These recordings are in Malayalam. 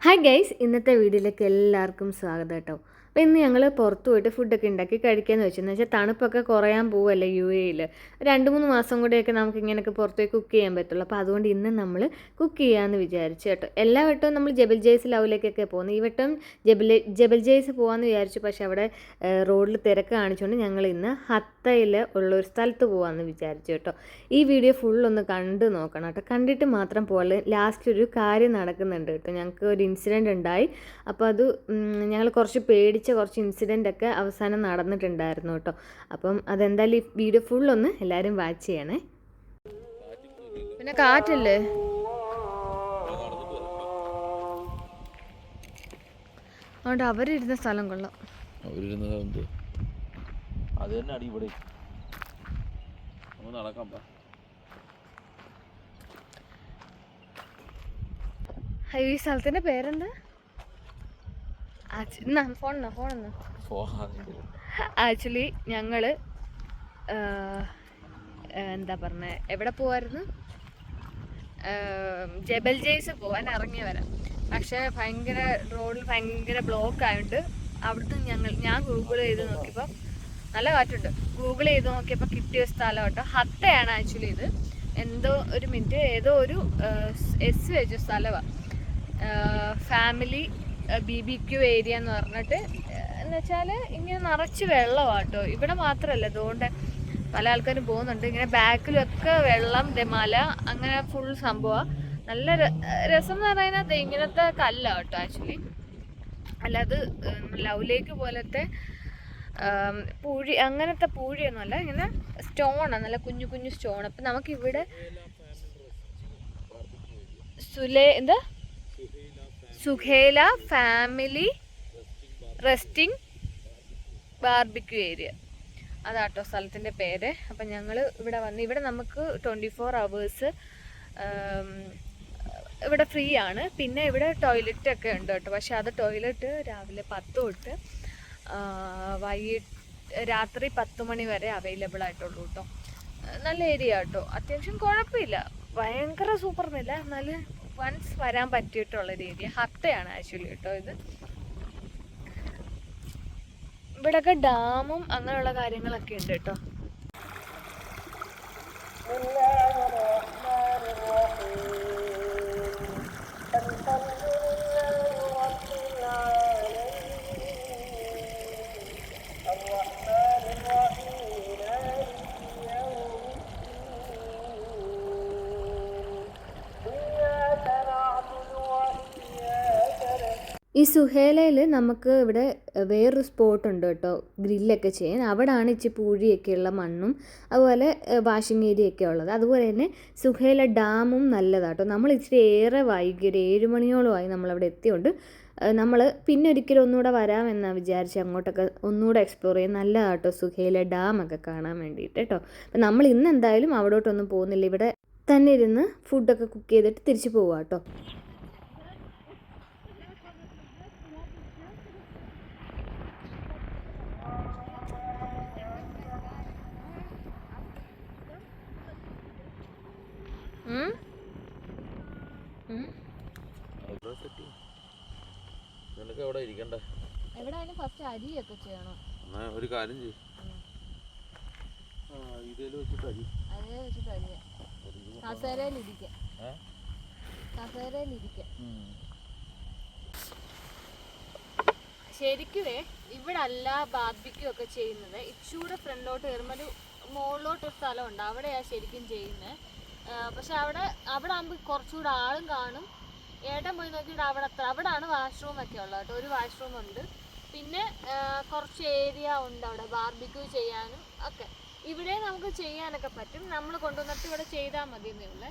ഹായ് ഗൈസ് ഇന്നത്തെ വീഡിയോയിലേക്ക് എല്ലാവർക്കും സ്വാഗതം കേട്ടോ. അപ്പോൾ ഇന്ന് ഞങ്ങൾ പുറത്ത് പോയിട്ട് ഫുഡൊക്കെ ഉണ്ടാക്കി കഴിക്കാമെന്ന് വെച്ചു. എന്ന് വെച്ചാൽ തണുപ്പൊക്കെ കുറയാൻ പോവല്ലേ യു എയിൽ രണ്ട് മൂന്ന് മാസം കൂടെയൊക്കെ നമുക്ക് ഇങ്ങനെയൊക്കെ പുറത്ത് പോയി കുക്ക് ചെയ്യാൻ പറ്റുള്ളൂ. അപ്പോൾ അതുകൊണ്ട് ഇന്ന് നമ്മൾ കുക്ക് ചെയ്യാമെന്ന് വിചാരിച്ചു കേട്ടോ. എല്ലാ വട്ടവും നമ്മൾ ജബൽ ജയ്സ് ലവിലേക്കൊക്കെ പോകുന്നത് ഈ വട്ടം ജബൽ ജബൽ ജയ്സ് പോകാമെന്ന് വിചാരിച്ചു. പക്ഷേ അവിടെ റോഡിൽ തിരക്ക് കാണിച്ചുകൊണ്ട് ഞങ്ങൾ ഇന്ന് ഹത്തയിൽ ഉള്ള ഒരു സ്ഥലത്ത് പോകാമെന്ന് വിചാരിച്ചു കേട്ടോ. ഈ വീഡിയോ ഫുള്ളൊന്ന് കണ്ട് നോക്കണം കേട്ടോ. കണ്ടിട്ട് മാത്രം പോലെ ലാസ്റ്റ് ഒരു കാര്യം നടക്കുന്നുണ്ട് കേട്ടോ. ഞങ്ങൾക്ക് ഒരു ഇൻസിഡന്റ് ഉണ്ടായി. അപ്പോൾ അത് ഞങ്ങൾ കുറച്ച് പേടിച്ച കുറച്ച് ഇൻസിഡന്റ് ഒക്കെ അവസാനം നടന്നിട്ടുണ്ടായിരുന്നു കേട്ടോ. അപ്പം അതെന്തായാലും ഈ വീഡിയോ ഫുൾ ഒന്ന് എല്ലാവരും വാച്ച് ചെയ്യണേ. പിന്നെ കാറ്റല്ലേ? അതുകൊണ്ട് അവരിരുന്ന സ്ഥലം കൊള്ളാം. അത് തന്നെ അടി ഇവിടെ നടക്കാം ഈ സ്ഥലത്തിന്റെ പേരെന്താ? ആക്ച്വലി ഞങ്ങൾ എന്താ പറഞ്ഞ എവിടെ പോവായിരുന്നു? ജബൽ ജെയ്സ് പോവാൻ ഇറങ്ങി വരാം പക്ഷെ ഭയങ്കര റോഡിൽ ഭയങ്കര ബ്ലോക്ക് ആയതുകൊണ്ട് അവിടുത്തെ ഞങ്ങൾ ഞാൻ ഗൂഗിൾ ചെയ്ത് നോക്കിയപ്പോൾ നല്ല കാറ്റുണ്ട്. ഗൂഗിൾ ചെയ്ത് നോക്കിയപ്പോൾ കിട്ടിയ സ്ഥലം കേട്ടോ. ഹത്തയാണ് ആക്ച്വലി ഇത്. എന്തോ ഒരു മിനിറ്റ് ഏതോ ഒരു എസ് വെച്ച സ്ഥലമാണ് family B B Q area എന്ന് പറഞ്ഞിട്ട് എന്ന് വെച്ചാൽ ഇങ്ങനെ നിറച്ച് വെള്ളമാട്ടോ. ഇവിടെ മാത്രമല്ല അതുകൊണ്ട് പല ആൾക്കാരും പോകുന്നുണ്ട്. ഇങ്ങനെ ബാക്കിലൊക്കെ വെള്ളം മല അങ്ങനെ ഫുൾ സംഭവമാണ് നല്ല രസം എന്ന് പറയുന്നത് ഇങ്ങനത്തെ കല്ലാണ് കേട്ടോ ആക്ച്വലി അല്ലാതെ ലവ് ലേക്ക് പോലത്തെ പൂഴി അങ്ങനത്തെ പൂഴിയൊന്നുമല്ല. ഇങ്ങനെ സ്റ്റോണാണ് നല്ല കുഞ്ഞു കുഞ്ഞു സ്റ്റോൺ. അപ്പം നമുക്കിവിടെ സുലേ എന്താ? സുഖേല ഫാമിലി റെസ്റ്റിംഗ് ബാർബിക്യൂ ഏരിയ. അതാട്ടോ സ്ഥലത്തിന്റെ പേര്. അപ്പം ഞങ്ങൾ ഇവിടെ വന്ന് ഇവിടെ നമുക്ക് ട്വന്റി ഫോർ അവേഴ്സ് ഇവിടെ ഫ്രീ ആണ്. പിന്നെ ഇവിടെ ടോയ്ലറ്റ് ഒക്കെ ഉണ്ട് കേട്ടോ. പക്ഷേ അത് ടോയ്ലറ്റ് രാവിലെ പത്ത് തൊട്ട് വൈകിട്ട് രാത്രി പത്ത് മണി വരെ അവൈലബിൾ ആയിട്ടുള്ളൂ കേട്ടോ. നല്ല ഏരിയ കേട്ടോ. അത്യാവശ്യം കുഴപ്പമില്ല. ഭയങ്കര സൂപ്പർ എന്നില്ല എന്നാലും വൺസ് വരാൻ പറ്റിയിട്ടുള്ള രീതി. ഹത്തയാണ് ആക്ച്വലി കേട്ടോ ഇത്. ഇവിടെയൊക്കെ ഡാമും അങ്ങനെയുള്ള കാര്യങ്ങളൊക്കെ ഉണ്ട് കേട്ടോ. ഈ സുഹേലയിൽ നമുക്ക് ഇവിടെ വേറൊരു സ്പോട്ട് ഉണ്ട് കേട്ടോ ഗ്രില്ലൊക്കെ ചെയ്യാൻ. അവിടെയാണ് ഇച്ചിരി പൂഴിയൊക്കെയുള്ള മണ്ണും അതുപോലെ വാഷിംഗ് ഏരിയ ഒക്കെ ഉള്ളത്. അതുപോലെ തന്നെ സുഹേല ഡാമും നല്ലതാട്ടോ നമ്മൾ ഇച്ചിരി ഏറെ വൈകി ഒരു ഏഴ് മണിയോളമായി നമ്മളവിടെ എത്തിയോണ്ട് നമ്മൾ പിന്നെ ഒരിക്കലും ഒന്നുകൂടെ വരാമെന്നാണ് വിചാരിച്ച് അങ്ങോട്ടൊക്കെ ഒന്നുകൂടെ എക്സ്പ്ലോർ ചെയ്യാൻ നല്ലതാട്ടോ സുഹേല ഡാമൊക്കെ കാണാൻ വേണ്ടിയിട്ട് കേട്ടോ. അപ്പം നമ്മൾ ഇന്ന് എന്തായാലും അവിടോട്ടൊന്നും പോകുന്നില്ല. ഇവിടെ തന്നെ ഇരുന്ന് ഫുഡൊക്കെ കുക്ക് ചെയ്തിട്ട് തിരിച്ചു പോവാം നിനക്ക് എവിടെ ഇരിക്കണ്ടേ? എവിടെ ആയാലും ഫസ്റ്റ് അരിയൊക്കെ ചെയ്യണം. ഒരു കാര്യം ചെയ്യും. ഇതിൽ വെച്ചിട്ട് അരി. അതേ വെച്ചിട്ട് അരിയ. കസേരയിലിരിക്കാം ഏ? കസേരയിലിരിക്കാം ശരിക്കുവേ ഇവിടെ അല്ല ബാർബിക്യൂ ഒക്കെ ചെയ്യുന്നത്. ഇച്ചൂടെ ഫ്രണ്ടിലോട്ട് കയറുമ്പോൾ ഒരു സ്ഥലമുണ്ട്. അവിടെയാ ശരിക്കും ചെയ്യുന്നത് പക്ഷെ അവിടെ അവിടെ ആകുമ്പോൾ കുറച്ചുകൂടെ ആളും കാണും. ഏട്ടൻ പോയി നോക്കിയിട്ട് അവിടെ അത്ര അവിടെയാണ് വാഷ്റൂം ഒക്കെ ഉള്ളത് കേട്ടോ. ഒരു വാഷ്റൂം ഉണ്ട്. പിന്നെ കുറച്ച് ഏരിയ ഉണ്ട് അവിടെ ബാർബിക്യൂ ചെയ്യാനും ഒക്കെ. ഇവിടെ നമുക്ക് ചെയ്യാനൊക്കെ പറ്റും. നമ്മൾ കൊണ്ടുവന്നിട്ട് ഇവിടെ ചെയ്താൽ മതി എന്നുള്ളേ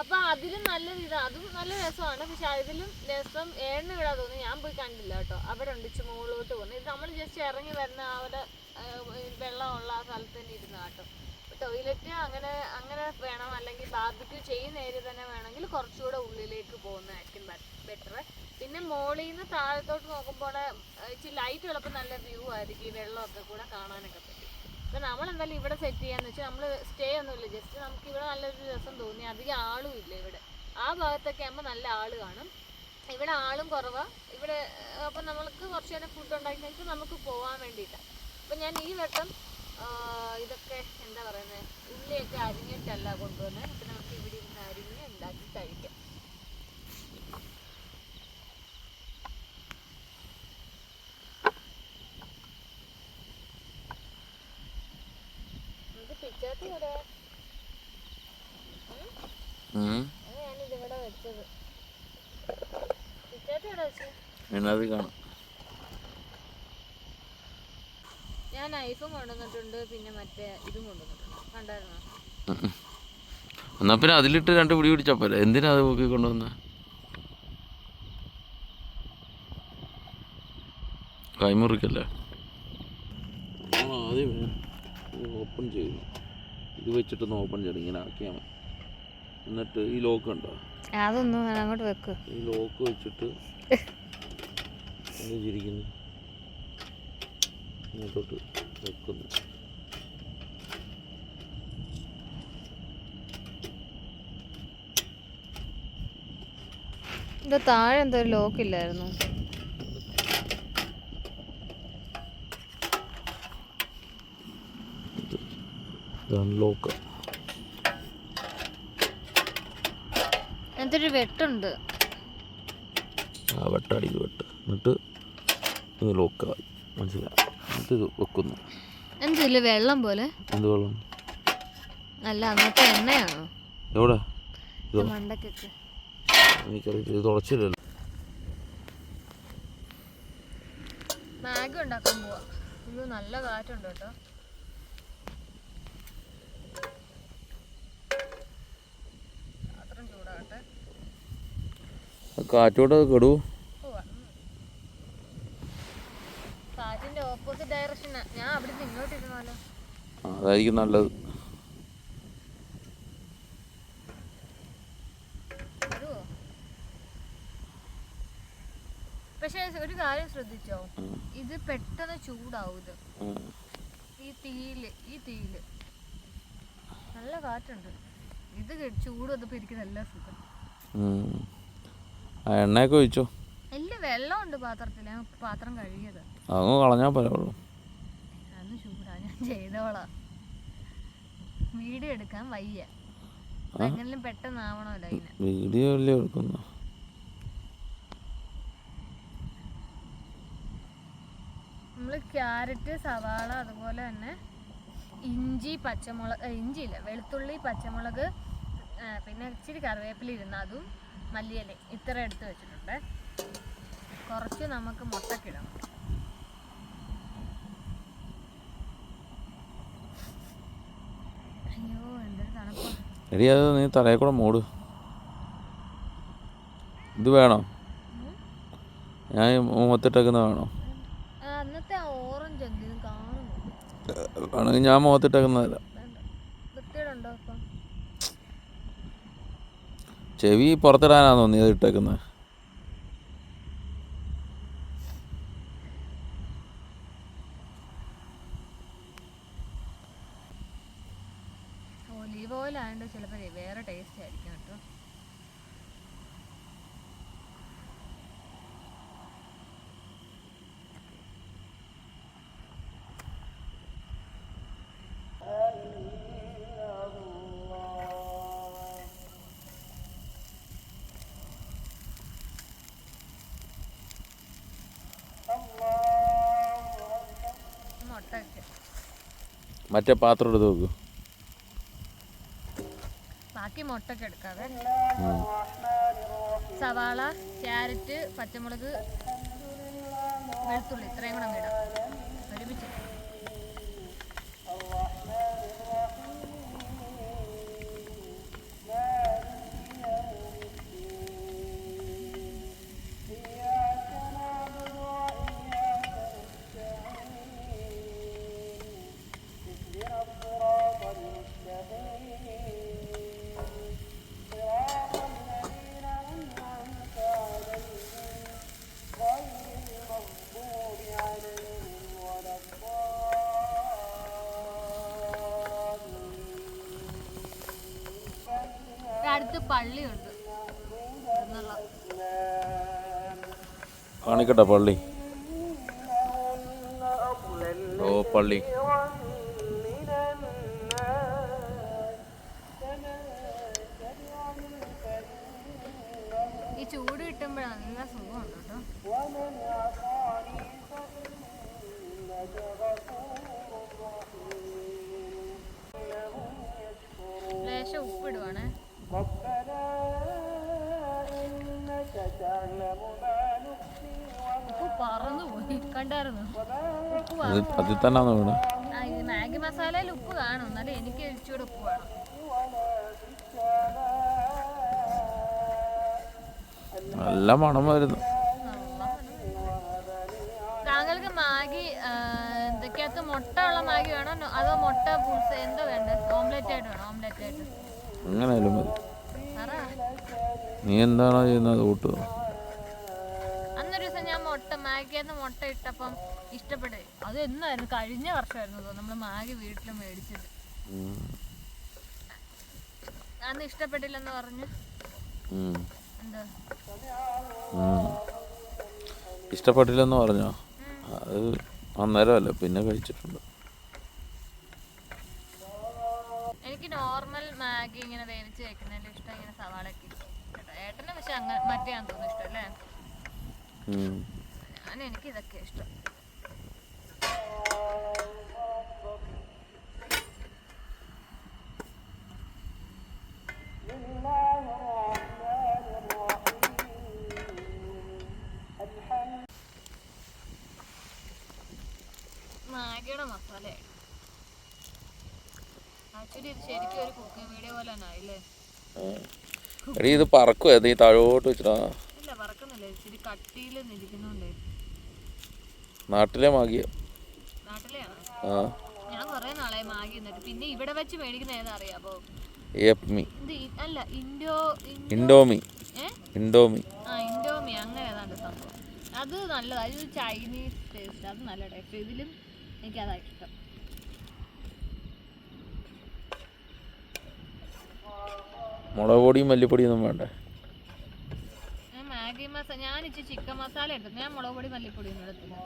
അപ്പൊ അതിലും നല്ല ഇത് അതും നല്ല രസമാണ്. പക്ഷെ അതിലും രസം ഏണ്ണ ഇവിടെ തോന്നി ഞാൻ പോയി കണ്ടില്ല കേട്ടോ. അവിടെ ഉണ്ട് മുകളിലോട്ട് പോകുന്നത്. ഇത് നമ്മൾ ജസ്റ്റ് ഇറങ്ങി വരുന്ന അവിടെ വെള്ളമുള്ള ആ സ്ഥലത്ത് തന്നെ ഇരുന്ന കേട്ടോ. ടോയ്ലറ്റ് അങ്ങനെ അങ്ങനെ വേണം ബാർബിക്യൂ ചെയ്യുന്ന ഏരിയ തന്നെ വേണമെങ്കിൽ കുറച്ചുകൂടെ ഉള്ളിലേക്ക് പോകുന്നതായിരിക്കും ബെറ്റർ പിന്നെ മോളിൽ നിന്ന് താഴത്തോട്ട് നോക്കുമ്പോൾ ഇച്ചിരി ലൈറ്റ് ഉള്ളപ്പോൾ നല്ല വ്യൂ ആയിരിക്കും. ഈ വെള്ളമൊക്കെ കൂടെ കാണാനൊക്കെ പറ്റും. അപ്പം നമ്മൾ എന്തായാലും ഇവിടെ സെറ്റ് ചെയ്യാന്ന് വെച്ചാൽ നമ്മൾ സ്റ്റേ ഒന്നുമില്ല. ജസ്റ്റ് നമുക്ക് ഇവിടെ നല്ലൊരു രസം തോന്നി. അധികം ആളും ഇല്ല ഇവിടെ. ആ ഭാഗത്തൊക്കെ ആകുമ്പോൾ നല്ല ആൾ കാണും. ഇവിടെ ആളും കുറവാണ് ഇവിടെ അപ്പം നമ്മൾക്ക് കുറച്ച് നേരം ഫുഡ് ഉണ്ടാക്കി നമുക്ക് പോകാൻ വേണ്ടിയിട്ടാണ് അപ്പം ഞാൻ ഈ വട്ടം ഇതൊക്കെ എന്താ പറയുന്നത് ഉള്ളിയൊക്കെ അരിഞ്ഞിട്ടല്ല കൊണ്ടുവന്നത് അപ്പം നമുക്ക് ഇവിടെ ഇരുന്ന് അരിഞ്ഞ് ഉണ്ടാക്കി കഴിക്കാം. പിച്ചാത്തി ഇവിടെ. ഞാനിതിവിടെ വെച്ചത്. പിച്ചാത്തി ഇവിടെ കാണാം. ഞാൻ ഐഫോൺ കൊണ്ടുവന്നിട്ടുണ്ട് പിന്നെ മറ്റേ ഇതും കൊണ്ടുവന്നിട്ടുണ്ട്. കണ്ടായിരുന്നോ. എന്നാ പിന്നെ അതിലിട്ട് രണ്ട് പിടി പിടിച്ചാ പോരെ. എന്തിനാ അത് പൊക്കി കൊണ്ടുവന്ന? കൈമുറിക്കല്ലേ? ഓപ്പൺ ചെയ്യുന്നു ഇത് വെച്ചിട്ടൊന്ന് ഓപ്പൺ ചെയ്യണം. ഇങ്ങനെ ആക്കിയാൽ മതി. എന്നിട്ട് ഈ ലോക്ക് ഉണ്ടോ? അതൊന്നും അങ്ങോട്ട് വെക്ക്. ഈ ലോക്ക് വെച്ചിട്ട് ചിരിക്കുന്നു ഇങ്ങോട്ടോട്ട് വെക്കുന്നു. ഇത് താഴെ എന്തോ ലോക്ക് ഇല്ലായിരുന്നു. ലോക്ക് എന്തൊരു വെട്ടുണ്ട്. ആ വെട്ടടിക്ക് വെട്ട്. എന്നിട്ട് ഇത് ലോക്കായി മനസ്സിലായി? ഇത് വെക്കുന്നു. എന്തില്ല വെള്ളം പോലെ? എന്ത് വെള്ളം? അല്ല അന്നത്തെ എണ്ണയാണോ? എവിടെ? മണ്ടക്കൊക്കെ എനിക്കറിയില്ല ഇത് തുടച്ചില്ലല്ലോ. മാഗി ഉണ്ടാക്കാൻ പോവാ. അയ്യോ നല്ല കാറ്റുണ്ട് കേട്ടോ. പാത്രം ചൂടാകട്ടെ കാറ്റോട്ട് അത് കെടൂ പോവാ കാറ്റിന്റെ ഓപ്പോസിറ്റ് ഡയറക്ഷനാ ഞാൻ അവിടെ നിന്ന് ഇങ്ങോട്ട് ഇരുന്നാലോ ആ, അതായിരിക്കും നല്ലത്. പക്ഷെ ഒരു കാര്യം ശ്രദ്ധിച്ചോ? ഇത് പെട്ടെന്ന് ചൂടാവും ഇത്. ഈ തീയിൽ ഈ തീയിൽ. നല്ല കാറ്റുണ്ട്. ഇത് ചൂട് വന്നപ്പോ എനിക്ക് നല്ല സുഖം എണ്ണയൊക്കെ ഒഴിച്ചോ? നല്ല വെള്ളമുണ്ട് പാത്രത്തിൽ. ഞാൻ പാത്രം കഴുകിയത്. അതൊന്നും കളഞ്ഞാൽ പോലെ വെള്ളം അന്ന് ചൂടാ. ഞാൻ ചെയ്തോളാം. വീഡിയോ എടുക്കാൻ വയ്യ. എങ്ങനെയും പെട്ടെന്ന് ആവണമല്ലോ അതിന്. വീഡിയോ അല്ലേ എടുക്കുന്നു? നമ്മൾ ക്യാരറ്റ് സവാള അതുപോലെ തന്നെ ഇഞ്ചി പച്ചമുളക് ഇഞ്ചി ഇല്ല വെളുത്തുള്ളി പച്ചമുളക് പിന്നെ ഇച്ചിരി കറിവേപ്പില ഇരുന്ന അതും മല്ലിയില ഇത്ര എടുത്ത് വെച്ചിട്ടുണ്ട്. കുറച്ച് നമുക്ക് മുട്ടക്കിടണം അയ്യോ എന്തൊരു തണുപ്പാ എടി അത് നീ തലയിൽ കൂടെ മൂട്. ഇത് വേണോ? ഞാൻ മുഖത്തിട്ടേക്കുന്ന വേണോ? ആ, ഓറഞ്ച് എന്തെങ്കിലും കാണുന്നു. വേണമെങ്കിൽ ഞാൻ മുഖത്തിട്ടേക്കുന്നതല്ല. ചെവി പുറത്തിടാനാ നീ അത് ഇട്ടേക്കുന്നത് ഒലീവ് ഓയിൽ ആയതുകൊണ്ട് ചിലപ്പോൾ വേറെ ടേസ്റ്റ് ആയിരിക്കും കേട്ടോ മുട്ട ഒക്കെ മറ്റേ പാത്രം എടുത്ത് വെക്കൂ. ബാക്കി മുട്ടൊക്കെ എടുക്കാവേ. സവാള ക്യാരറ്റ് പച്ചമുളക് വെളുത്തുള്ളി. ഇത്രയും കൂടെ ഇടാം. പള്ളിയുണ്ട്. കാണിക്കട്ടെ പള്ളി? ഓ പള്ളി. കണ്ടായിരുന്നു. അതിൽ തന്നെയാണോ വീണ് ആ, ഈ മാഗി മസാലയിൽ ഉപ്പ് കാണും. എന്നാലും എനിക്ക് ഇച്ചിരി ഉപ്പ് വേണം. നല്ല മണം വരുന്നു. താങ്കൾക്ക് മാഗി ആ, എന്തൊക്കെയകത്ത് മുട്ട ഉള്ള മാഗി വേണോ? അതോ മുട്ട പുൾസ് എന്തോ വേണ്ടത് ഓംലെറ്റ് ആയിട്ട് വേണോ? ഓംലെറ്റ് ആയിട്ട്. എങ്ങനെയായാലും മതി. നീ എന്താണോ ചെയ്യുന്നത്? കൂട്ട് അന്നൊരു ദിവസം ഞാൻ മുട്ട മാഗിന്ന് മുട്ട ഇട്ടപ്പം ഇഷ്ടപ്പെട്ടു അത് എന്നായിരുന്നു കഴിഞ്ഞ വർഷമായിരുന്നു നമ്മൾ നമ്മൾ മാഗി വീട്ടിൽ മേടിച്ചത്. അന്ന് ഇഷ്ടപ്പെട്ടില്ലെന്ന് പറഞ്ഞു. ഇഷ്ടപ്പെട്ടില്ലെന്ന് പറഞ്ഞോ? അത് അന്നേരമല്ല പിന്നെ കഴിച്ചിട്ടുണ്ട്. എനിക്ക് നോർമൽ മാഗി ഇങ്ങനെ വേവിച്ച് വെക്കുന്നതിൽ ഇഷ്ടം ഇങ്ങനെ സവാള ഏട്ടനെ പക്ഷെ അങ്ങനെ മറ്റേ തോന്നുന്നു ഇഷ്ടം അല്ലേ? എനിക്ക് ഇതൊക്കെ ഇഷ്ടം. മാഗിയുടെ മസാലയാണ് ആക്ച്വലി ഇത് ശരിക്കും ഒരു കുക്കിംഗ് വീഡിയോ പോലെ തന്നെ ആയില്ലേ? എടീ ഇത് പറക്കുവേ? നീ താഴോട്ട് വെച്ചിട്ടാ ഇല്ല പറക്കുന്നില്ല. ഇച്ചിരി കട്ടിയിൽ നിൽക്കുന്നുണ്ടേ നാട്ടിലെ മാഗിയ? നാട്ടിലെയാണ്? ആ. ഞാൻ കുറേ നാളായി മാഗി എന്നിട്ട് പിന്നെ ഇവിടെ വെച്ച് മേടിക്കുന്ന ഏതാ അറിയാമോ ഇൻഡോ ഇൻഡോമി. ഇൻഡോമി. ഇൻഡോമി. അങ്ങനെ ഏതാണ്ട് സംഭവം. അത് നല്ലതാണ് ഇത് ചൈനീസ് ടേസ്റ്റ് അത് നല്ല ടേസ്റ്റ് ഇതിലും എനിക്ക് അതാ ഇഷ്ടം. മുളക് പൊടിയും മല്ലിപ്പൊടിയും ഒന്നും വേണ്ടേ. മാഗി മസാല ഞാൻ ഇച്ചിരി ചിക്കൻ മസാല എടുത്തു ഞാൻ മുളക് പൊടി മല്ലിപ്പൊടി ഒന്നും എടുത്തില്ല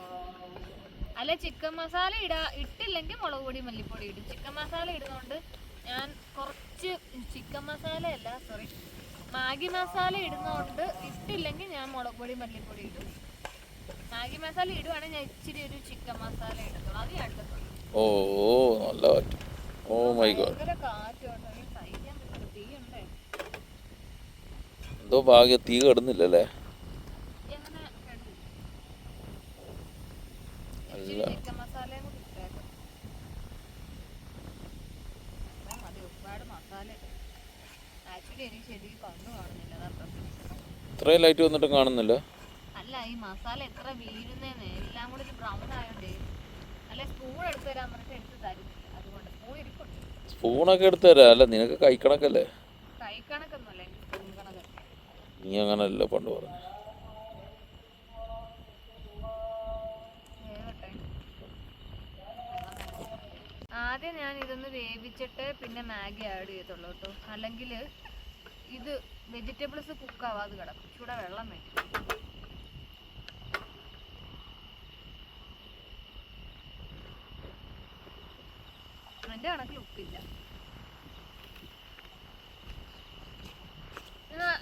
അല്ല ചിക്കൻ മസാല ഇടാ ഇട്ടില്ലെങ്കിൽ മുളക് പൊടി മല്ലിപ്പൊടി ഇടും. ചിക്കൻ മസാല ഇടുന്നതുകൊണ്ട് ഞാൻ കുറച്ച് ചിക്കൻ മസാല അല്ല സോറി മാഗി മസാല ഇടുന്നതുകൊണ്ട് ഇട്ടില്ലെങ്കിൽ ഞാൻ മുളക് പൊടി മല്ലിപ്പൊടി ഇടും. മാഗി മസാല ഇടുവാണെങ്കിൽ ഞാൻ ഇച്ചിരി ഒരു ചിക്കൻ മസാല ഇടുന്നു അത് ഞാൻ ഓ നല്ല കാറ്റ്. Oh my God. എന്തോ ഭാഗ്യ തീ കിടന്നില്ലല്ലേ? അല്ല ചിക്കൻ മസാലയും കൂടി ഇട്ടേക്കാം അതാ മതി ഒരുപാട് മസാല ആക്ച്വലി എനിക്ക് ശരിക്കും കണ്ണു കാണുന്നില്ല അതാ പ്രശ്നം ഇത്രയും ലൈറ്റ് വന്നിട്ടും കാണുന്നില്ല. അല്ല ഈ മസാല എത്ര വീഴുന്നേന്ന് എല്ലാം കൂടി ഒരു ബ്രൗൺ ആയോണ്ടേ. അല്ല സ്പൂൺ എടുത്ത് തരാൻ പറഞ്ഞിട്ട് എടുത്ത് തരുന്നില്ല. അതുകൊണ്ട് സ്പൂൺ ഇരിപ്പുണ്ട്. സ്പൂണൊക്കെ എടുത്തു തരാം. അല്ല നിനക്ക് കൈക്കണക്കല്ലേ കൈക്കണക്കൊന്നുമല്ല സ്പൂൺ നീ അങ്ങനല്ല പണ്ട് പറഞ്ഞു ആദ്യം ഞാൻ ഇതൊന്ന് വേവിച്ചിട്ട് പിന്നെ മാഗി ആഡ് ചെയ്തോളൂ കേട്ടോ. അല്ലെങ്കിൽ ഇത് വെജിറ്റബിൾസ് കുക്ക് ആവാതെ കിടക്കും. ചൂടെ വെള്ളം വേണ്ടി എന്റെ കണക്കിൽ ഉപ്പില്ല.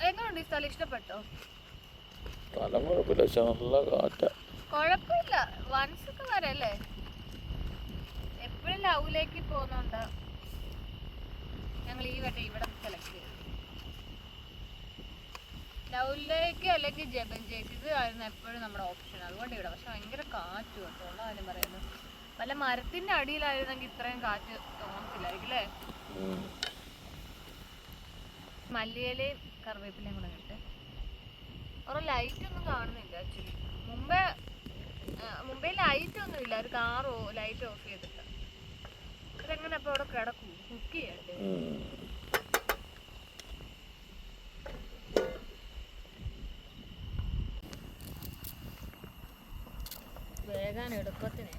എങ്ങനെയുണ്ട് ഈ സ്ഥലം? ഇഷ്ടപ്പെട്ടോ? സ്ഥലം കുഴപ്പമില്ല പക്ഷെ നല്ല കാറ്റ. കുഴപ്പമില്ല വൺസ് ഒക്കെ വരല്ലേ? എപ്പോഴും ലവിലേക്ക് പോകുന്നുണ്ട്. ഞങ്ങൾ ഈ വട്ടം ഇവിടെ സെലക്ട് ചെയ്തു. ലവിലേക്ക് അല്ലെങ്കിൽ ഇത് ആയിരുന്നു എപ്പോഴും നമ്മുടെ ഓപ്ഷൻ അതുകൊണ്ട് ഇവിടെ പക്ഷെ ഭയങ്കര കാറ്റ് കേട്ടോ ഉള്ള കാര്യം പറയുന്നു. വല്ല മരത്തിന്റെ അടിയിലായിരുന്നെങ്കിൽ ഇത്രയും കാറ്റ് തോന്നത്തില്ലായിരിക്കും അല്ലേ. മല്ലിയിലയും കറിവേപ്പിലയും കൂടെ കിട്ടെ കുറെ ലൈറ്റ് ഒന്നും കാണുന്നില്ല ആക്ച്വലി മുമ്പേ മുമ്പേ ലൈറ്റ് ഒന്നും ഇല്ല. ഒരു കാറോ ലൈറ്റ് ഓഫ് ചെയ്തിട്ട്. ഇതെങ്ങനെ അപ്പൊ അവിടെ കിടക്കും? കുക്ക് ചെയ്യണ്ടേ വേഗം എളുപ്പത്തിന്.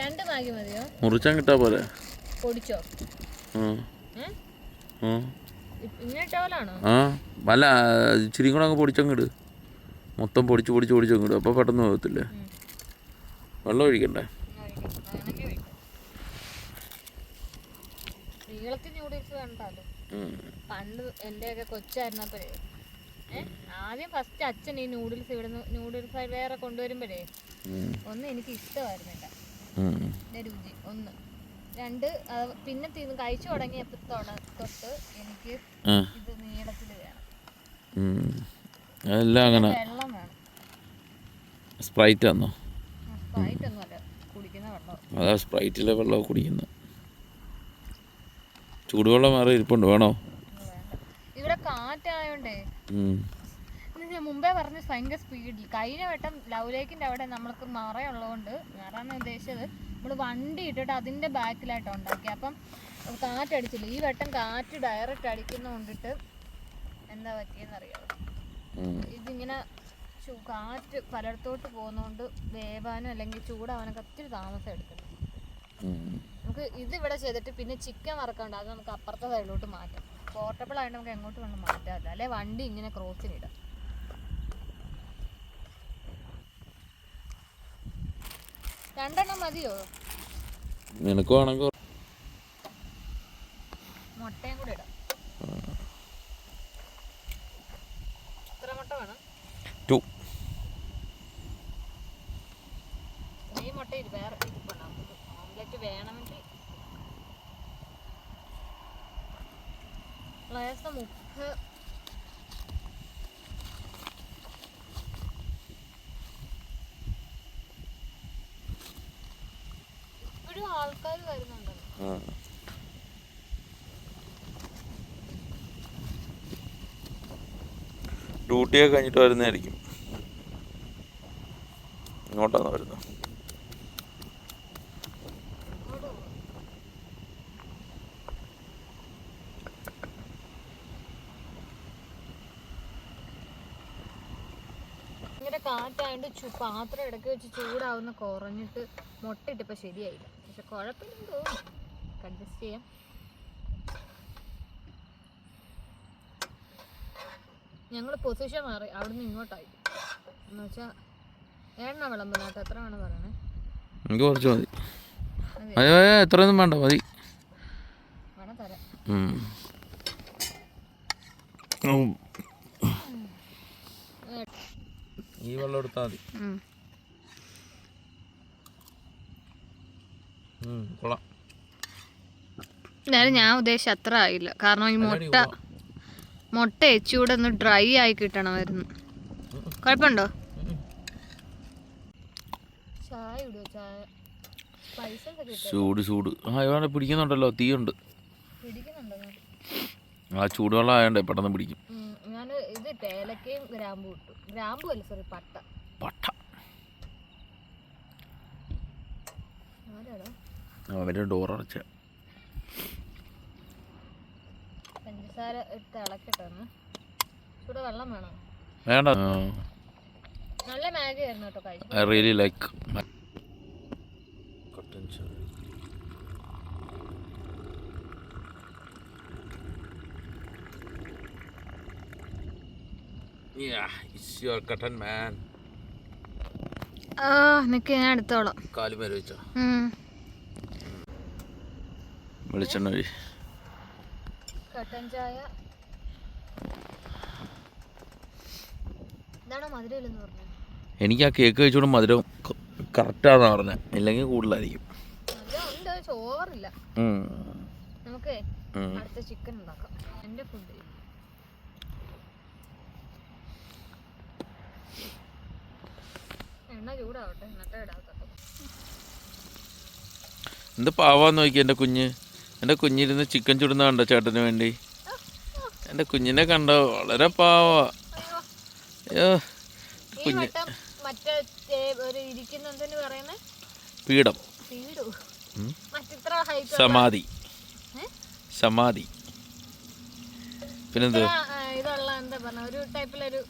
രണ്ട് മാഗി മതിയോ? മുറിച്ചാൻ കിട്ടാ പോലെ. പൊടിച്ചോ? ആ. അല്ല ഇച്ചിരി കൂടെ അങ്ങ് പൊടിച്ചങ്ങിട് മൊത്തം പൊടിച്ച് പൊടിച്ച് പൊടിച്ചങ്ങിട് അപ്പോൾ പെട്ടെന്ന് പോകത്തില്ലേ. വെള്ളം ഒഴിക്കണ്ടേ. നീളത്തിൽ. പണ്ട് എന്റെയൊക്കെ കൊച്ചായിരുന്നപ്പോഴേ. ഏ ആദ്യം ഫസ്റ്റ് അച്ഛൻ ഈ നൂഡിൽസ് ഇവിടുന്ന് നൂഡിൽസ് വേറെ കൊണ്ടുവരുമ്പോഴേ. ഒന്ന് എനിക്ക് ഇഷ്ടമായിരുന്നില്ല രുചി. ഒന്ന്. രണ്ട് പിന്നെ കഴിച്ചു തുടങ്ങിയപ്പോൾ തൊട്ട് എനിക്ക് ഇത് നീളത്തിൽ വേണം. അങ്ങനെ വെള്ളം വേണം. സ്പ്രൈറ്റ് ആണോ സ്പ്രൈറ്റ് ഒന്നുമല്ല കുടിക്കുന്ന വെള്ളം അതാ സ്പ്രൈറ്റിലെ വെള്ളം കുടിക്കുന്നത് ചൂടുവെള്ളം മാറി ഇരിപ്പുണ്ട്. വേണോ? ഇവിടെ കാറ്റായോണ്ടേ. ഞാൻ മുമ്പേ പറഞ്ഞ ഭയങ്കര സ്പീഡിൽ കഴിഞ്ഞ വട്ടം ലവ് ലേക്കിന്റെ അവിടെ നമ്മൾക്ക് മറയുള്ളതുകൊണ്ട് മറാന്ന് ഉദ്ദേശിച്ചത്. നമ്മൾ വണ്ടി ഇട്ടിട്ട് അതിന്റെ ബാക്കിലായിട്ട് ഉണ്ടാക്കി അപ്പം കാറ്റടിച്ചില്ല? ഈ വട്ടം കാറ്റ് ഡയറക്റ്റ് അടിക്കുന്ന കൊണ്ടിട്ട് എന്താ പറ്റിയെന്ന് അറിയാമോ. ഇതിങ്ങനെ കാറ്റ് പലയിടത്തോട്ട് പോകുന്നതുകൊണ്ട് വേവാനും അല്ലെങ്കിൽ ചൂടാവാനൊക്കെ ഒത്തിരി താമസം എടുക്കണം നമുക്ക് ഇത് ഇവിടെ ചെയ്തിട്ട് പിന്നെ ചിക്കൻ വറക്കണ്ട അത് നമുക്ക് അപ്പുറത്തെ സൈഡിലോട്ട് മാറ്റാം. പോർട്ടബിൾ ആയിട്ട് നമുക്ക് എങ്ങോട്ട് വേണം മാറ്റാറില്ല അല്ലെ വണ്ടി ഇങ്ങനെ ക്രോസിനിടാം രണ്ടെണ്ണം മതിയോ നിനക്ക് വേണമെങ്കിൽ മുട്ടയും കൂടെ ഇടാം എത്ര മുട്ട വേണം ടു ഈ മുട്ട ഇരി വേറെ ഇരിപ്പുണ്ടാവും ഓംലെറ്റ് വേണമെങ്കിൽ ലേസം മുക്ക് ഇപ്പോഴും ആൾക്കാർ വരുന്നുണ്ടല്ലോ ഡ്യൂട്ടിയൊക്കെ കഴിഞ്ഞിട്ട് വരുന്നതായിരിക്കും. ഇങ്ങോട്ടാണ് വരുന്നത് അങ്ങോട്ട് പോ. ഭയങ്കര കാറ്റായോണ്ട് ചു പാത്രം ഇടയ്ക്ക് വെച്ച് ചൂടാവുന്ന കുറഞ്ഞിട്ട് മുട്ട ഇട്ടിപ്പോൾ ശരിയായില്ല. പക്ഷെ കുഴപ്പമില്ലെന്ന് തോന്നുന്നു. അഡ്ജസ്റ്റ് ചെയ്യാം. ഞങ്ങൾ പൊസിഷൻ മാറി. അവിടുന്ന് ഇങ്ങോട്ടായി. എന്ന് വെച്ചാ എണ്ണ വിളമ്പനാട്ട് എത്ര വേണം പറയണേ? എനിക്ക് കുറച്ച് മതി. അയ്യോ, എത്രയൊന്നും വേണ്ട മതി. വേണം തരാം. ഈ വെള്ളം എടുത്താൽ മതി. കൊള്ളാം. എന്നാലും ഞാൻ ഉദ്ദേശിച്ച അത്ര ആയില്ല. കാരണം ഈ മുട്ട. മുട്ട എച്ചൂടെ ഒന്ന് ഡ്രൈ ആയി കിട്ടണമായിരുന്നു. കുഴപ്പമുണ്ടോ? ചൂട് ചൂട്. ആ ഇവനെ പിടിക്കുന്നുണ്ടല്ലോ. തീയുണ്ട്. പിടിക്കുന്നുണ്ടോ? ആ ചൂടുവെള്ളം ആയണ്ടേ പെട്ടെന്ന് പിടിക്കും. ഇത് ഇട്ട് ഏലക്കയും ഗ്രാമ്പും ഇട്ടു. ഗ്രാമ്പു അല്ല സോറി പട്ട. പട്ട. അവന്റെ ഡോർ അടച്ച. പഞ്ചസാര ഇട്ട് ഇളക്കട്ടെ ഒന്ന് ചൂടെ വെള്ളം വേണം? വേണ്ട. നല്ല മാഗി ആയിരുന്നു കേട്ടോ കഴിച്ചു I really like Yeah, it's your cotton man. ആ നിക്ക് ഞാൻ എടുത്തോളാം. കാൽ മേലെ വെച്ചോ. വെളിച്ചെണ്ണ വഴി കട്ടൻ ചായ. എനിക്ക് ആ കേക്ക് കഴിച്ചുകൊണ്ട് മധുരം കറക്റ്റാന്ന് പറഞ്ഞത് ഇല്ലെങ്കിൽ കൂടുതലായിരിക്കും. ചോറില്ല. നമുക്ക് അടുത്ത ചിക്കൻ ഉണ്ടാക്കാം. എന്റെ ഫുഡ് എണ്ണ ചൂടാവട്ടെ എന്നിട്ട് ഇടാത്ത എന്ത് പാവാന്ന് നോക്കി എന്റെ കുഞ്ഞ്? എന്റെ കുഞ്ഞിരുന്ന് ചിക്കൻ ചുടുന്ന കണ്ടോ ചേട്ടന് വേണ്ടി? എന്റെ കുഞ്ഞിനെ കണ്ടോ? വളരെ പാവ. അയ്യോ. ഈ മറ്റേ ഒരു ഇരിക്കുന്നതിന് പറയുന്നത് പീഠം. സമാധി. സമാധി. പിന്നെന്തോ? ഇതുള്ള എന്താ പറഞ്ഞ ഒരു ടൈപ്പിലൊരു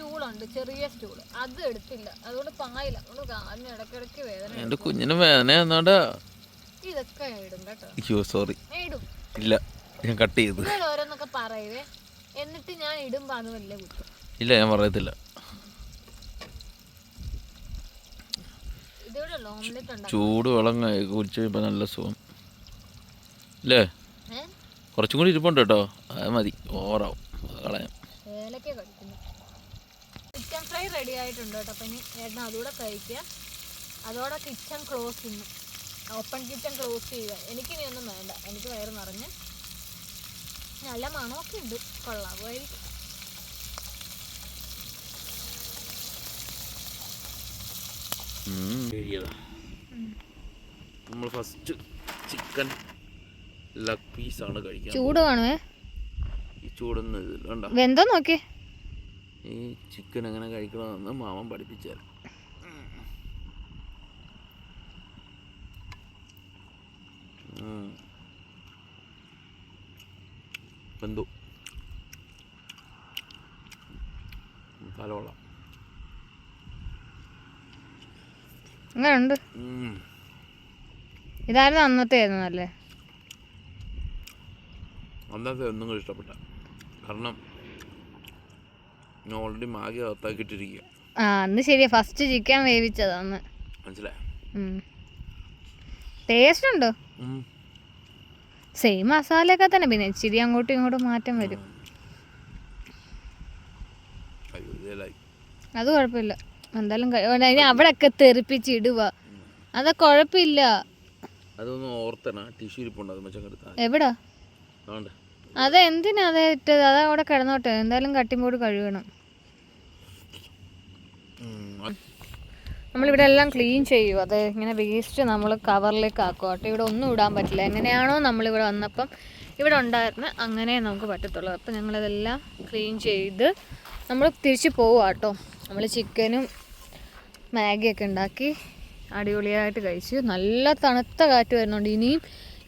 സ്റ്റൂളുണ്ട് ചെറിയ സ്റ്റൂൾ അത് എടുത്തില്ല. അതുകൊണ്ട് പായില്ല. അതുകൊണ്ട് കാലിന് ഇടയ്ക്കിടയ്ക്ക് വേദന എന്റെ കുഞ്ഞിന് വേദന എന്നോണ്ട് ഇതൊക്കെ ഇടും കേട്ടോ. അയ്യോ സോറി ഇടും. ഇല്ല ഞാൻ കട്ട് ചെയ്തു. ഓരോന്നൊക്കെ പറയുവേ. എന്നിട്ട് ഞാൻ ഇടുമ്പോ അത് വലിയ ഇല്ല ഞാൻ പറയത്തില്ല. ഇതിവിടെ ഓംലെറ്റ് ഉണ്ടാക്കും ചൂട് വെള്ളം കഴി- കുടിച്ച് കഴിയുമ്പോൾ നല്ല സുഖം. അല്ലേ ഏഹ് കുറച്ചും കൂടി ഇരിപ്പുണ്ട് കേട്ടോ. അത് മതി. ഓവറാവും. കളയാം. ഫ്രൈ റെഡി ആയിട്ടുണ്ട് കേട്ടോ. അപ്പം ഇനി ഏട്ടൻ അതുകൂടെ കഴിക്കുക. അതോടെ കിച്ചൺ ക്ലോസ് ചെയ്യുന്നു ഓപ്പൺ കിച്ചൺ ക്ലോസ് ചെയ്യുക. എനിക്കിനി ഒന്നും വേണ്ട. എനിക്ക് വയറ് നിറഞ്ഞ് നല്ല മണമൊക്കെ ഉണ്ട്. കൊള്ളാമായിരിക്കും. നമ്മൾ ഫസ്റ്റ് ചിക്കൻ ലഗ് പീസാണ് കഴിക്കാൻ ചൂട് കാണുവേ? ഈ ചൂടൊന്നും കണ്ടോ? വെന്തോ നോക്കി ഈ ചിക്കൻ എങ്ങനെ കഴിക്കണമെന്ന് മാമൻ പഠിപ്പിച്ചാൽ ബന്ധു. തലോളാം. ഉണ്ട് ഇതായിരുന്നു അന്നത്തെ ആയിരുന്നു അല്ലേ? അന്നത്തെ ഒന്നും ഇഷ്ടപ്പെട്ട. കാരണം ഞാൻ ഓൾറെഡി മാഗി അകത്താക്കിയിട്ടിരിക്കുക ആ അന്ന് ശരിയാ. ഫസ്റ്റ് ചിക്കൻ വേവിച്ചതാണ്. അന്ന് ടേസ്റ്റ് ഉണ്ടോ. സെയിം മസാലയൊക്കെ തന്നെ. പിന്നെ ഇച്ചിരി അങ്ങോട്ടും ഇങ്ങോട്ടും മാറ്റം വരും. അത് കുഴപ്പമില്ല. എന്തായാലും ഇനി അവിടെയൊക്കെ തെറിപ്പിച്ച് ഇടുക അത് കുഴപ്പമില്ല. അതൊന്നും ഓർത്തണ. ടിഷ്യൂ ഇരിപ്പുണ്ട്. അത് മെച്ചം എവിടാ? അതുകൊണ്ട് അത് എന്തിനാ അതെ ഇട്ടത്? അത് അവിടെ കിടന്നോട്ടെ. എന്തായാലും കട്ടിമ്പോട് കഴുകണം. നമ്മളിവിടെ എല്ലാം ക്ലീൻ ചെയ്യും. അത് ഇങ്ങനെ വേസ്റ്റ് നമ്മൾ കവറിലേക്ക് ആക്കും കേട്ടോ ഇവിടെ ഒന്നും ഇടാൻ പറ്റില്ല. എങ്ങനെയാണോ നമ്മളിവിടെ വന്നപ്പം ഇവിടെ ഉണ്ടായിരുന്നത് അങ്ങനെ നമുക്ക് പറ്റത്തുള്ളൂ. അപ്പം ഞങ്ങളതെല്ലാം ക്ലീൻ ചെയ്ത് നമ്മൾ തിരിച്ച് പോവുക കേട്ടോ നമ്മൾ ചിക്കനും മാഗിയൊക്കെ ഉണ്ടാക്കി അടിപൊളിയായിട്ട് കഴിച്ച് നല്ല തണുത്ത കാറ്റ് വരുന്നുണ്ട്. ഇനിയും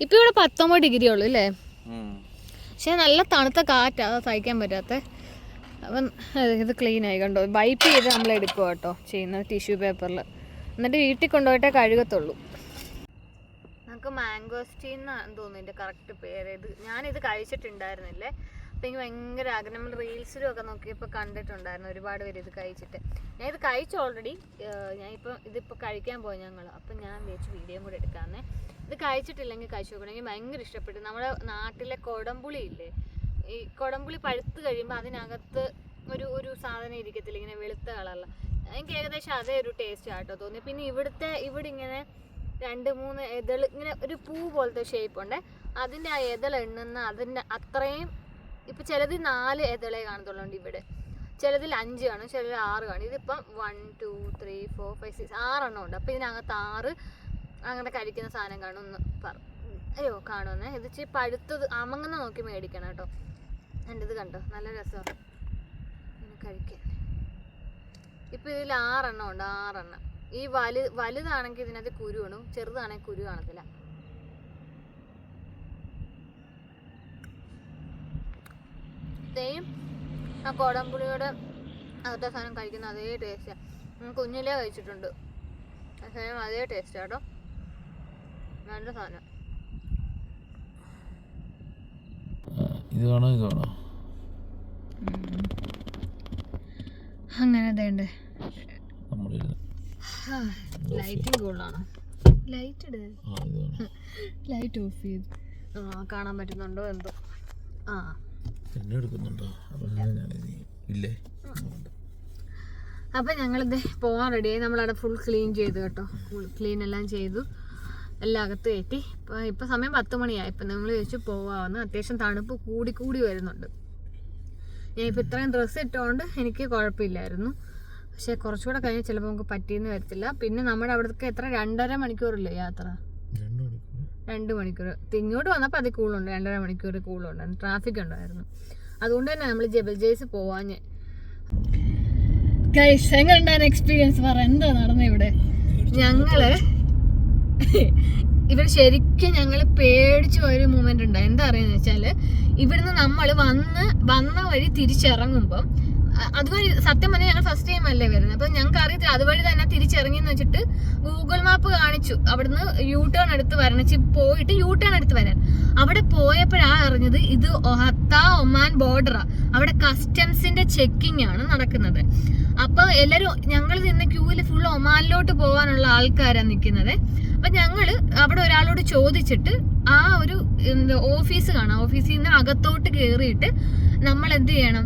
ഇപ്പം ഇവിടെ പത്തൊമ്പത് ഡിഗ്രി ഉള്ളൂ അല്ലേ പക്ഷേ നല്ല തണുത്ത കാറ്റാണ് അത് സഹിക്കാൻ പറ്റാത്ത. അപ്പം ഇത് ക്ലീൻ ആയി കണ്ടോ? വൈപ്പ് ചെയ്ത് നമ്മൾ എടുക്കുക കേട്ടോ ചെയ്യുന്നത് ടിഷ്യൂ പേപ്പറിൽ എന്നിട്ട് വീട്ടിൽ കൊണ്ടുപോയിട്ടേ കഴുകത്തുള്ളൂ. നമുക്ക് മാംഗോസ്റ്റീൻ എന്നാണ് തോന്നുന്നു കറക്റ്റ് പേര്. ഇത് ഞാനിത് കഴിച്ചിട്ടുണ്ടായിരുന്നില്ലേ? അപ്പം എനിക്ക് ഭയങ്കര ആഗ്രഹം. നമ്മൾ റീൽസിലും ഒക്കെ നോക്കിയപ്പോൾ കണ്ടിട്ടുണ്ടായിരുന്നു ഒരുപാട് പേര് ഇത് കഴിച്ചിട്ട്. ഞാൻ ഇത് കഴിച്ചു ഓൾറെഡി ഞാനിപ്പോൾ ഇതിപ്പോൾ കഴിക്കാൻ പോയി ഞങ്ങൾ അപ്പം ഞാൻ വിചാരിച്ചു വീഡിയോയും കൂടെ എടുക്കാമെന്നേ ഇത് കഴിച്ചിട്ടില്ലെങ്കിൽ കഴിച്ചു നോക്കണം. എനിക്ക് ഭയങ്കര ഇഷ്ടപ്പെട്ടു. നമ്മുടെ നാട്ടിലെ കൊടംപുളി ഇല്ലേ? ഈ കൊടംപുളി പഴുത്ത് കഴിയുമ്പോൾ അതിനകത്ത് ഒരു ഒരു സാധനം ഇരിക്കത്തില്ല ഇങ്ങനെ വെളുത്ത കളറിൽ എനിക്ക് ഏകദേശം അതേ ഒരു ടേസ്റ്റ് ആട്ടോ തോന്നി പിന്നെ ഇവിടുത്തെ ഇവിടെ ഇങ്ങനെ രണ്ട് മൂന്ന് എതൾ ഇങ്ങനെ ഒരു പൂ പോലത്തെ ഷേപ്പ് ഉണ്ട്. അതിന്റെ ആ എതൾ എണ്ണുന്ന അതിന്റെ അത്രയും ഇപ്പം ചിലത് നാല് എതളെ കാണത്തുള്ളുണ്ട് ഇവിടെ. ചിലതിൽ അഞ്ച് കാണും ചിലതിൽ ആറ് കാണും. ഇതിപ്പം one two three four five six ആറെണ്ണം ഉണ്ട്. അപ്പം ഇതിനകത്ത് ആറ് അങ്ങനെ കഴിക്കുന്ന സാധനം കാണും ഒന്ന് അയ്യോ കാണുമെന്നേ ഇത് ഇച്ചിരി പഴുത്തത് അമങ്ങുന്ന നോക്കി മേടിക്കണം കേട്ടോ. എന്റെ ഇത് കണ്ടോ? നല്ല രസമാണ്. കഴിക്കാൻ. ഇപ്പം ഇതിൽ ആറെണ്ണം ഉണ്ട് ആറെണ്ണം. ഈ വലു വലുതാണെങ്കിൽ ഇതിനകത്ത് കുരു കാണും ചെറുതാണെങ്കിൽ കുരു കാണത്തില്ല. സെയിം ആ കോടമ്പുളിയുടെ അകത്തെ സാധനം കഴിക്കുന്ന അതേ ടേസ്റ്റാണ് കുഞ്ഞിലേ കഴിച്ചിട്ടുണ്ട്. അതേ ടേസ്റ്റ് കേട്ടോ. നല്ല സാധനം. ഇത് കാണോ ഇത് കാണോ? അങ്ങനെ അതേണ്ടേ ലൈറ്റിംഗ് കൂടുതലാണ്. ലൈറ്റ് ഇട്. ലൈറ്റ് ഓഫ് ചെയ്ത്. ആ കാണാൻ പറ്റുന്നുണ്ടോ എന്തോ? ആ. എന്നെ എടുക്കുന്നുണ്ടോ? ഇല്ലേ? അപ്പം ഞങ്ങളിത് പോകാൻ റെഡിയായി നമ്മളവിടെ ഫുൾ ക്ലീൻ ചെയ്തു കേട്ടോ. ഫുൾ ക്ലീൻ എല്ലാം ചെയ്തു. എല്ലാം അകത്ത് കയറ്റി. ഇപ്പം ഇപ്പം സമയം പത്ത് മണിയായി. ഇപ്പം നമ്മൾ ചോദിച്ചു പോവാമെന്ന് അത്യാവശ്യം തണുപ്പ് കൂടി കൂടി വരുന്നുണ്ട്. ഞാൻ ഇപ്പം ഇത്രയും ഡ്രസ്സ് ഇട്ടുകൊണ്ട് എനിക്ക് കുഴപ്പമില്ലായിരുന്നു പക്ഷേ കുറച്ചുകൂടെ കഴിഞ്ഞ് ചിലപ്പോൾ നമുക്ക് പറ്റിയെന്ന് വരത്തില്ല. പിന്നെ നമ്മുടെ അവിടത്തേക്ക് എത്ര? രണ്ടര മണിക്കൂറില്ലേ യാത്ര? രണ്ട് മണിക്കൂർ ഇങ്ങോട്ട് വന്നപ്പോൾ അത് കൂടുതലുണ്ട്. രണ്ടര മണിക്കൂർ കൂടുതലുണ്ട്. ട്രാഫിക് ഉണ്ടായിരുന്നു. അതുകൊണ്ട് തന്നെ നമ്മൾ ജബൽ ജയ്സ് പോവാഞ്ഞ്. എങ്ങനെ എങ്ങനെയുണ്ടായിരുന്നു എക്സ്പീരിയൻസ് പറ. എന്താ നടന്നത് ഇവിടെ? ഞങ്ങൾ ഇവർ ശരിക്കും ഞങ്ങൾ പേടിച്ച ഒരു മൂമെന്റ് ഉണ്ട് എന്താ അറിയാന്ന് വെച്ചാൽ ഇവിടുന്ന് നമ്മൾ വന്ന് വന്ന വഴി തിരിച്ചിറങ്ങുമ്പം അതുവഴി സത്യം പറഞ്ഞാൽ ഞങ്ങൾ ഫസ്റ്റ് ടൈം അല്ലേ വരുന്നത്. അപ്പൊ ഞങ്ങൾക്ക് അറിയത്തില്ല. അതുവഴി തന്നെ തിരിച്ചിറങ്ങി തിരിച്ചിറങ്ങിയെന്ന് വെച്ചിട്ട് ഗൂഗിൾ മാപ്പ് കാണിച്ചു. അവിടുന്ന് യൂ ടേൺ എടുത്ത് വരണം. പോയിട്ട് യൂ ടേൺ എടുത്ത് വരാൻ. അവിടെ പോയപ്പോഴാ അറിഞ്ഞത് ഇത് ഒഹത്ത ഒമാൻ ബോർഡറാ അവിടെ കസ്റ്റംസിന്റെ ചെക്കിംഗ് ആണ് നടക്കുന്നത്. അപ്പൊ എല്ലാരും ഞങ്ങൾ നിന്ന് ക്യൂവിൽ ഫുൾ ഒമാനിലോട്ട് പോകാനുള്ള ആൾക്കാരാണ് നിൽക്കുന്നത് അപ്പൊ ഞങ്ങൾ അവിടെ ഒരാളോട് ചോദിച്ചിട്ട് ആ ഒരു ഓഫീസ് കാണാം. ഓഫീസിൽ നിന്ന് അകത്തോട്ട് കയറിയിട്ട് നമ്മൾ എന്ത് ചെയ്യണം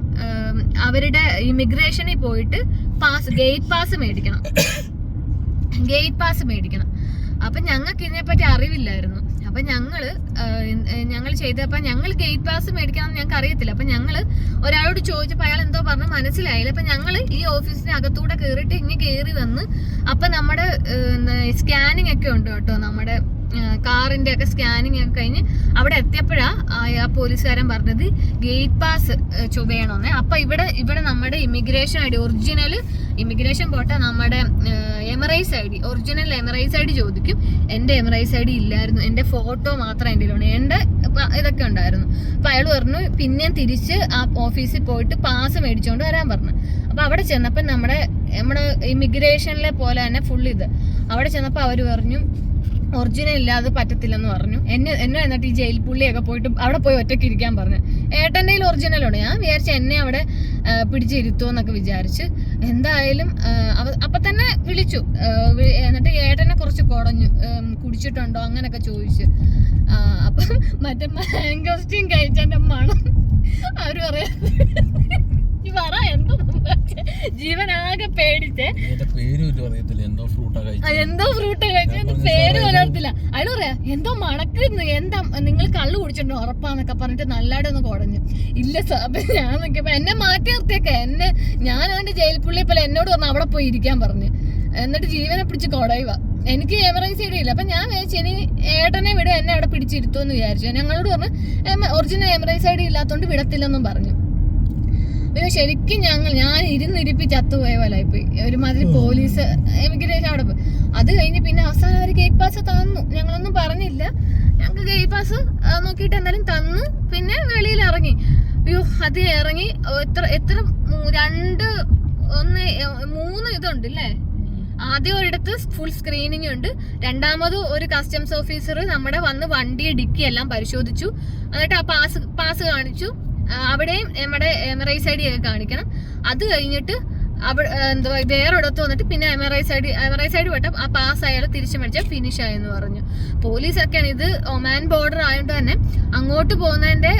അവരുടെ ഇമിഗ്രേഷനിൽ പോയിട്ട് പാസ് ഗേറ്റ് പാസ് മേടിക്കണം. ഗേറ്റ് പാസ് മേടിക്കണം. അപ്പൊ ഞങ്ങൾക്ക് ഇതിനെപ്പറ്റി അറിവില്ലായിരുന്നു. അപ്പൊ ഞങ്ങൾ ഞങ്ങൾ ചെയ്തപ്പോ ഞങ്ങൾ ഗേറ്റ് പാസ് മേടിക്കണം ഞങ്ങൾക്ക് അറിയത്തില്ല. അപ്പൊ ഞങ്ങൾ ഒരാളോട് ചോദിച്ചപ്പോ അയാൾ എന്തോ പറഞ്ഞു മനസ്സിലായില്ല. അപ്പൊ ഞങ്ങൾ ഈ ഓഫീസിന് അകത്തൂടെ കയറിയിട്ട് ഇങ്ങനെ കയറി വന്ന് അപ്പൊ നമ്മുടെ സ്കാനിങ് ഒക്കെ ഉണ്ട് കേട്ടോ നമ്മുടെ കാറിന്റെ ഒക്കെ സ്കാനിങ് ഒക്കെ കഴിഞ്ഞ് അവിടെ എത്തിയപ്പോഴാ ആ പോലീസുകാരൻ പറഞ്ഞത് ഗേറ്റ് പാസ് വേണമെന്ന് അപ്പൊ ഇവിടെ ഇവിടെ നമ്മുടെ immigration I D original immigration പോട്ടെ നമ്മുടെ Emirates I D original Emirates I D ചോദിക്കും. എന്റെ എമറൈസ് ഐ ഡി ഇല്ലായിരുന്നു എന്റെ ഫോട്ടോ മാത്രം എന്റെ ഉണ്ട് എന്റെ ഇതൊക്കെ ഉണ്ടായിരുന്നു. അപ്പൊ അയാൾ പറഞ്ഞു പിന്നെ തിരിച്ച് ആ ഓഫീസിൽ പോയിട്ട് പാസ് മേടിച്ചുകൊണ്ട് വരാൻ പറഞ്ഞു. അപ്പൊ അവിടെ ചെന്നപ്പോൾ നമ്മുടെ നമ്മുടെ ഇമിഗ്രേഷനിലെ പോലെ തന്നെ ഫുൾ ഇത്. അവിടെ ചെന്നപ്പോൾ അവർ പറഞ്ഞു ഒറിജിനൽ ഇല്ലാതെ പറ്റത്തില്ലെന്ന് പറഞ്ഞു. എന്നെ എന്നെ എന്നിട്ട് ഈ ജയിൽ പുള്ളിയൊക്കെ പോയിട്ട് അവിടെ പോയി ഒറ്റയ്ക്ക് ഇരിക്കാൻ പറഞ്ഞു. ഏട്ടന്റെ ഒറിജിനൽ ഉണ്ട്. ഞാൻ വിചാരിച്ചു എന്നെ അവിടെ പിടിച്ചിരുത്തോ എന്നൊക്കെ വിചാരിച്ച് എന്തായാലും അപ്പം തന്നെ വിളിച്ചു. എന്നിട്ട് ഏട്ടനെ കുറച്ച് കുടഞ്ഞു കുടിച്ചിട്ടുണ്ടോ അങ്ങനെയൊക്കെ ചോദിച്ചു. അപ്പം മറ്റേ മാങ്കോസ്റ്റിയും കഴിച്ചാന്റെ മണം. അവർ പറയാ "നീ പറ എന്തോ സംഭവിച്ചേ?" ജീവനാകെ പേടിച്ചേ. പോലും എന്തോ ഫ്രൂട്ടാ കഴിച്ചു പേര് പോലത്തില്ല അയാൾ പറയാ എന്തോ മണക്കുന്നു. എന്താ? നിങ്ങൾ കള്ളു കുടിച്ചിട്ടുണ്ടോ? ഉറപ്പാന്നൊക്കെ പറഞ്ഞിട്ട് നല്ലാടെ ഒന്ന് കുടഞ്ഞു. ഇല്ല സാർ ഞാൻ നോക്കിയപ്പോ എന്നെ മാറ്റി നിർത്തിയൊക്കെ. എന്നെ ഞാൻ അവന്റെ ജയിൽ പുള്ളി പോലെ എന്നോട് പറഞ്ഞു അവിടെ പോയി ഇരിക്കാൻ പറഞ്ഞു. എന്നിട്ട് ജീവനെ പിടിച്ച് കുടയുക എനിക്ക് എമറൈസ് ഇല്ല. അപ്പൊ ഞാൻ വിചാരിച്ചു ഇനി ഏട്ടനെ വിടും. എന്നെ അവിടെ പിടിച്ചിരുത്തുമെന്ന് വിചാരിച്ചു. ഞങ്ങളോട് പറഞ്ഞു ഒറിജിനൽ എമറൈസ് ഐ ഡി ഇല്ലാത്തോണ്ട് വിടത്തില്ലെന്നും പറഞ്ഞു. അയ്യോ ശരിക്കും ഞങ്ങൾ ഞാൻ ഇരുന്നിരിപ്പി ചത്തുപോയ പോലെ ഇപ്പൊ ഒരുമാതിരി പോലീസ് എമിഗ്രേഷൻ അവിടെ പോയി. അത് കഴിഞ്ഞ് പിന്നെ അവസാനം അവർ ഗേറ്റ് പാസ് തന്നു. ഞങ്ങളൊന്നും പറഞ്ഞില്ല. ഞങ്ങൾക്ക് ഗേറ്റ് പാസ് നോക്കിയിട്ട് എന്തായാലും തന്നു. പിന്നെ വെളിയിൽ ഇറങ്ങി. അയ്യോ അത് ഇറങ്ങി. എത്ര എത്ര രണ്ട് ഒന്ന് മൂന്ന് ഇതുണ്ട് അല്ലേ ആദ്യം ഒരിടത്ത് ഫുൾ സ്ക്രീനിങ് ഉണ്ട്. രണ്ടാമത് ഒരു കസ്റ്റംസ് ഓഫീസർ നമ്മുടെ വന്ന് വണ്ടി ഡിക്കി എല്ലാം പരിശോധിച്ചു. എന്നിട്ട് ആ പാസ് പാസ് കാണിച്ചു. അവിടെയും നമ്മുടെ എമറൈസ് ഐ ഡി ഒക്കെ കാണിക്കണം. അത് കഴിഞ്ഞിട്ട് അവിടെ വേറെ ഇടത്ത് വന്നിട്ട് പിന്നെ Emirates I D Emirates I D വിട്ട ആ പാസ് അയാൾ തിരിച്ചു മേടിച്ചാൽ ഫിനിഷ് ആയെന്ന് പറഞ്ഞു. പോലീസൊക്കെയാണ് ഇത് ഒമാൻ ബോർഡർ ആയതുകൊണ്ട് തന്നെ അങ്ങോട്ട് പോകുന്നതിന്റെ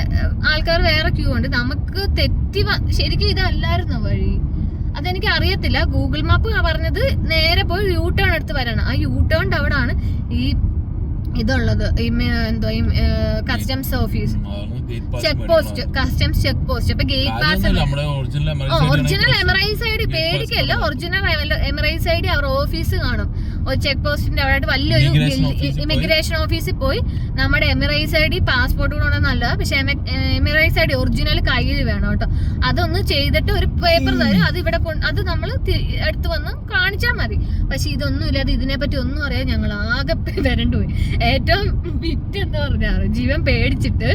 ആൾക്കാർ വേറെ ക്യൂ ഉണ്ട്. നമുക്ക് തെറ്റി ശരിക്കും ഇതല്ലായിരുന്നു വഴി? അതെനിക്ക് അറിയത്തില്ല. ഗൂഗിൾ മാപ്പ് പറഞ്ഞത് നേരെ പോയി യൂ ടേൺ എടുത്ത് വരണം. ആ യൂ ടേൺ അവിടെ ഈ ഇതുള്ളത്. എന്തോ customs office check post customs check post അപ്പൊ gate pass original Emirates I D പേടിക്കല്ല. Original Emirates I D അവർ ഓഫീസ് കാണും. ഒരു ചെക്ക് പോസ്റ്റിന്റെ അവിടെ വലിയൊരു ഇമിഗ്രേഷൻ ഓഫീസിൽ പോയി. നമ്മുടെ എമിറൈസ് ഐ ഡി പാസ്പോർട്ട് കൂടെ നല്ലത്. പക്ഷെ എമിറൈസ് ഐ ഡി ഒറിജിനൽ കയ്യിൽ വേണം കേട്ടോ. അതൊന്ന് ചെയ്തിട്ട് ഒരു പേപ്പർ തരും. അത് ഇവിടെ അത് നമ്മൾ എടുത്തു വന്ന് കാണിച്ചാൽ മതി. പക്ഷെ ഇതൊന്നും ഇല്ലാതെ ഇതിനെ പറ്റി ഒന്നും അറിയാൻ ഞങ്ങൾ ആകെ വരണ്ടു പോയി ഏറ്റവും വിറ്റ് എന്താ പറഞ്ഞാറ് ജീവൻ പേടിച്ചിട്ട്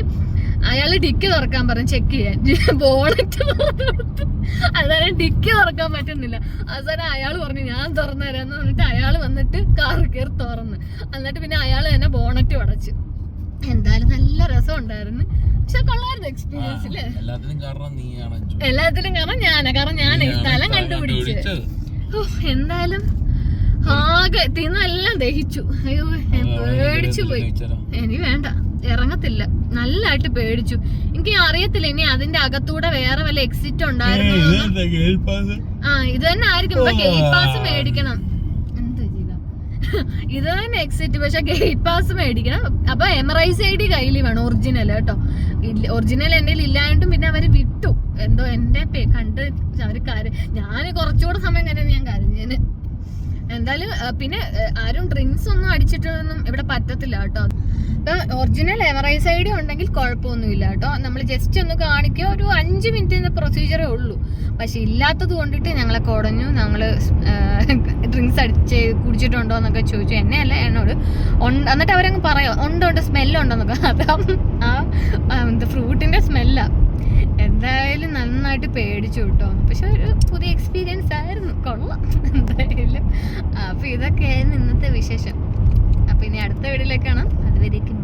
അയാൾ ഡിക്കി തുറക്കാൻ പറഞ്ഞു ചെക്ക് ചെയ്യാൻ. ബോണറ്റ് അതായത് ഡിക്കി തുറക്കാൻ പറ്റുന്നില്ല. അവസാനം അയാൾ പറഞ്ഞു ഞാൻ തുറന്നു തരാന്ന് പറഞ്ഞിട്ട് അയാൾ വന്നിട്ട് കാർ കയറി തുറന്ന്. എന്നിട്ട് പിന്നെ അയാൾ തന്നെ ബോണറ്റ് അടച്ചു എന്തായാലും നല്ല രസം ഉണ്ടായിരുന്നു. പക്ഷെ കൊള്ളായിരുന്നു എക്സ്പീരിയൻസ് അല്ലേ എല്ലാത്തിനും കാരണം ഞാനാ. കാരണം ഞാൻ സ്ഥലം കണ്ടുപിടിച്ചു. എന്തായാലും ആകെ തിന്നെല്ലാം ദഹിച്ചു. അയ്യോ പേടിച്ചു പോയി. ഇനി വേണ്ട. ഇറങ്ങത്തില്ല. നല്ലതായിട്ട് പേടിച്ചു. എനിക്ക് അറിയത്തില്ല ഇനി അതിന്റെ അകത്തൂടെ വേറെ വല്ല എക്സിറ്റ് ഉണ്ടായിരുന്നു? ആ ഇത് തന്നെ ആയിരിക്കും. ഇപ്പൊ ഗേറ്റ് പാസ് മേടിക്കണം. ഇത് തന്നെ എക്സിറ്റ് പക്ഷെ ഗേറ്റ് പാസ് മേടിക്കണം. അപ്പൊ എമറൈസ് ഐ ഡി കയ്യിൽ വേണം ഒറിജിനൽ കേട്ടോ. ഒറിജിനൽ എന്റെ ഇല്ലായിട്ടും പിന്നെ അവർ വിട്ടു. എന്തോ എന്റെ കണ്ട് അവർ കാര്യം ഞാൻ കുറച്ചുകൂടെ സമയം കഴിഞ്ഞ് ഞാൻ കരഞ്ഞേന്. എന്തായാലും പിന്നെ ആരും ഡ്രിങ്ക്സ് ഒന്നും അടിച്ചിട്ടൊന്നും ഇവിടെ പറ്റത്തില്ല കേട്ടോ. ഇപ്പൊ ഒറിജിനൽ എമറൈസ് ഐ ഡി ഉണ്ടെങ്കിൽ കുഴപ്പമൊന്നുമില്ല കേട്ടോ. നമ്മൾ ജസ്റ്റ് ഒന്ന് കാണിക്കുക. ഒരു അഞ്ച് മിനിറ്റിന്റെ പ്രൊസീജിയറേ ഉള്ളൂ. പക്ഷെ ഇല്ലാത്തത് കൊണ്ടിട്ട് ഞങ്ങളെ കുടഞ്ഞു ഞങ്ങൾ ഡ്രിങ്ക്സ് അടിച്ച് കുടിച്ചിട്ടുണ്ടോ എന്നൊക്കെ ചോദിച്ചു. എന്നെ അല്ല എന്നോട് എന്നിട്ട് അവരങ്ങ് പറയാം ഉണ്ട് ഉണ്ട് സ്മെല്ലുണ്ടെന്നൊക്കെ അപ്പം ആ ഫ്രൂട്ടിന്റെ സ്മെല്ലാ എന്താ എന്തായാലും നന്നായിട്ട് പേടിച്ചു കേട്ടോ പക്ഷെ ഒരു പുതിയ എക്സ്പീരിയൻസ് ആയിരുന്നു. കൊള്ളാം. എന്തായാലും. അപ്പൊ ഇതൊക്കെയായിരുന്നു ഇന്നത്തെ വിശേഷം. അപ്പൊ ഇനി അടുത്ത വീഡിയോയിലേക്ക് കാണാം. അതുവരേക്കും